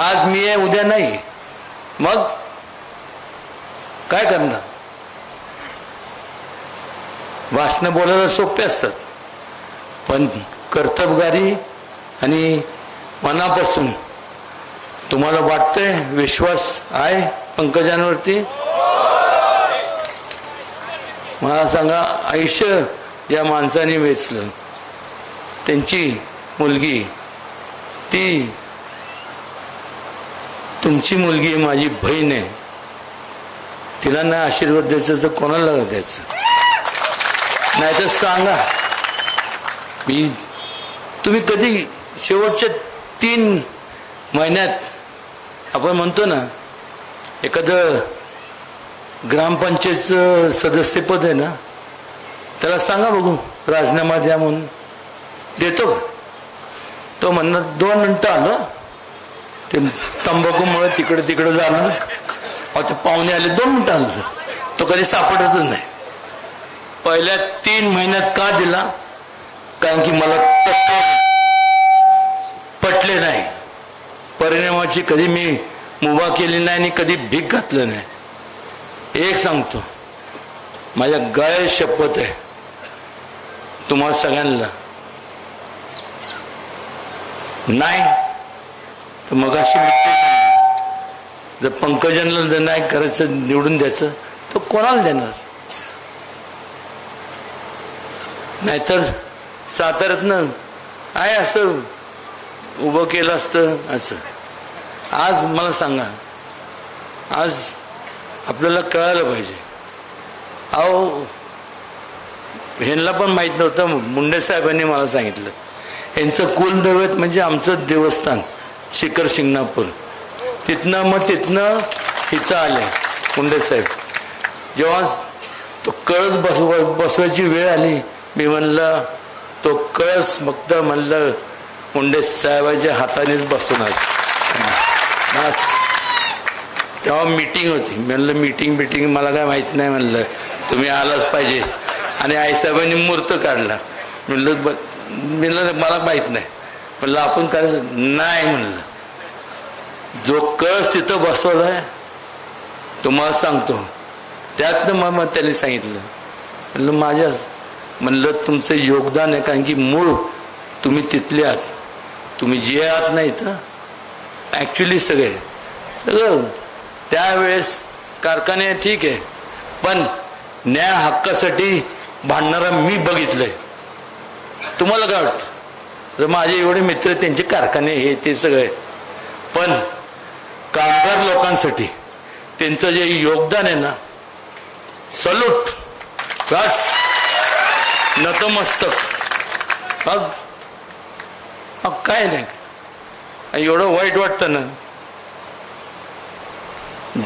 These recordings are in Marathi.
आज मी आहे उद्या नाही. मग? काय करणार? भाषणं बोलायला सोपे असतात. पण कर्तबगारी आणि मनापासून तुम्हाला वाटतंय विश्वास आहे पंकजांवरती? मला सांगा आयुष्य या माणसाने वेचलं. त्यांची मुलगी ती तुमची मुलगी माझी बहीण आहे. तिला नाही आशीर्वाद द्यायचं तर कोणाला द्यायचं? नाही तर सांगा. मी तुम्ही कधी शेवटच्या तीन महिन्यात आपण म्हणतो ना एखादं ग्रामपंचायतचं सदस्यपद आहे ना त्याला सांगा बघू राजीनामा द्या म्हणून. देतो का? तो म्हणणार दोन मिनटं आलं. ते तंबाखूमुळे तिकडे तिकडे जाणं. अहो ते पाहुणे आले दोन मिनटं आलं तो कधी सापडतच नाही. पहिल्या तीन महिन्यात का दिला? कारण की मला पटले नाही. परिणामाची कधी मी मुभा केली नाही आणि कधी भीक घातलं नाही. एक सांगतो. माझ्या गळे शपथ आहे. तुम्हाला सगळ्यांना. नाही. तर मग अशी जर पंकजांना जर नाही करायचं निवडून द्यायचं तर कोणाला देणार? नाहीतर साताऱ्यातनं आहे असं उभं केलं असतं असं. आज मला सांगा आज आपल्याला कळायला पाहिजे. अहो ह्यांना पण माहीत नव्हतं मुंडे साहेबांनी मला सांगितलं. यांचं कुलदैवत म्हणजे आमचं देवस्थान. शिखर शिंगणापूर. तिथनं मग तिथनं हिचं आले मुंडे साहेब. जेव्हा तो कळस बसव बसवायची वेळ आली मी म्हणलं तो कळस फक्त म्हणलं मुंडे साहेबाच्या हातानेच बसून आज तेव्हा मीटिंग होती. म्हणलं मीटिंग बिटिंग मला काय माहीत नाही म्हणलं. तुम्ही आलाच पाहिजे. आणि आईसाहेबांनी मूर्त काढला. म्हणलं म्हणलं मला माहीत नाही. म्हणलं आपण काय नाही म्हणलं. जो कळस तिथं बसवलाय तुम्हाला सांगतो. त्यातनं मग मग त्यांनी सांगितलं. म्हणलं माझ्या म्हणलं तुमचं योगदान आहे कारण की मूळ तुम्ही तिथले आहात. तुम्ही जे आहात नाही तर ॲक्च्युली सगळे. सगळं. त्यावेळेस कारखाने ठीक आहे पण न्याय हक्कासाठी भांडणारा मी बघितलंय. तुम्हाला काय वाटतं? माझे एवढे मित्र त्यांचे कारखाने हे ते सगळे. पण कामगार लोकांसाठी त्यांचं जे योगदान आहे ना सलूट बस नतमस्तक. मग मग काय नाही. एवढं वाईट वाटतं ना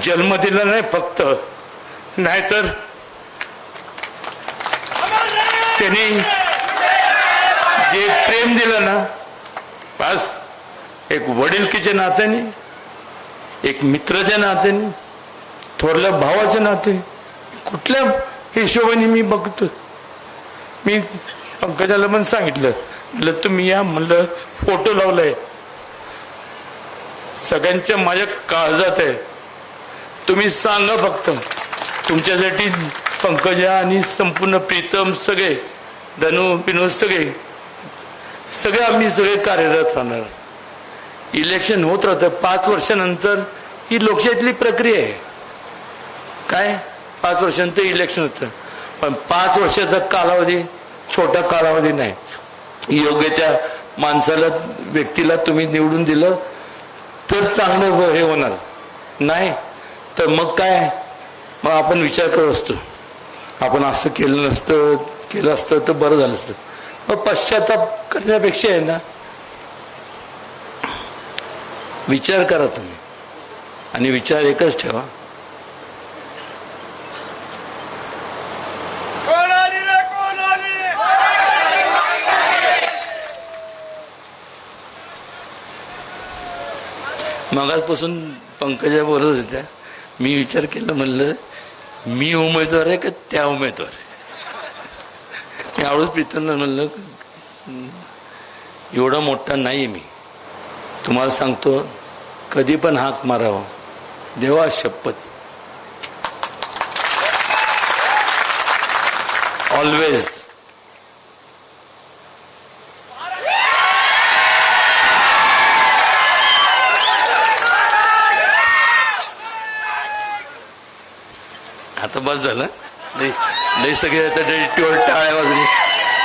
जन्म दिला नाही फक्त नाहीतर त्यांनी जे प्रेम दिलं ना बस एक वडीलकीच्या नात्याने एक मित्राच्या नात्याने थोरल्या भावाच्या नाते कुठल्या हिशोबाने मी बघतो मी पंकजाला पण सांगितलं म्हटलं तुम्ही या म्हणलं फोटो लावलाय. सगळ्यांच्या माझ्या काळजात आहे. तुम्ही सांगा फक्त तुमच्यासाठी पंकजा आणि संपूर्ण प्रीतम सगळे धनु पिनू सगळे सगळे आम्ही सगळे कार्यरत राहणार इलेक्शन होत राहतं. पाच वर्षानंतर ही लोकशाहीतली प्रक्रिया आहे. काय? पाच वर्षानंतर इलेक्शन होतं. पण पाच वर्षाचा कालावधी छोटा कालावधी नाही. योग्य त्या माणसाला व्यक्तीला तुम्ही निवडून दिलं तर चांगलं हो- हे होणार. नाही तर मग काय? मग आपण विचार करत असतो. आपण असं केलं नसतं केलं असतं तर बरं झालं असतं. मग पश्चाताप करण्यापेक्षा आहे ना विचार करा तुम्ही. आणि विचार एकच ठेवा. मगाचपासून पंकजा बोलत होत्या. मी विचार केला म्हणलं मी उमेदवार आहे का त्या उमेदवार आहे? मी आवडत प्रीतमला म्हणलं "हं, एवढा मोठा नाही मी. तुम्हाला सांगतो कधी पण हाक मारावं. देवा शपथ. ऑलवेज आता बस झालं. लई सगळे आता टिवळ टाळ्या वाजली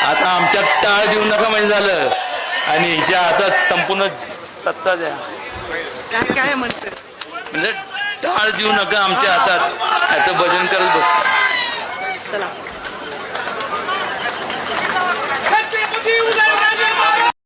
आता आमच्यात टाळ देऊ नका म्हणजे झालं. आणि हिच्या आता संपूर्ण सत्ता द्या. काय काय म्हणते म्हणजे टाळ देऊ नका आमच्या हातात. आता भजन करत बस. चला.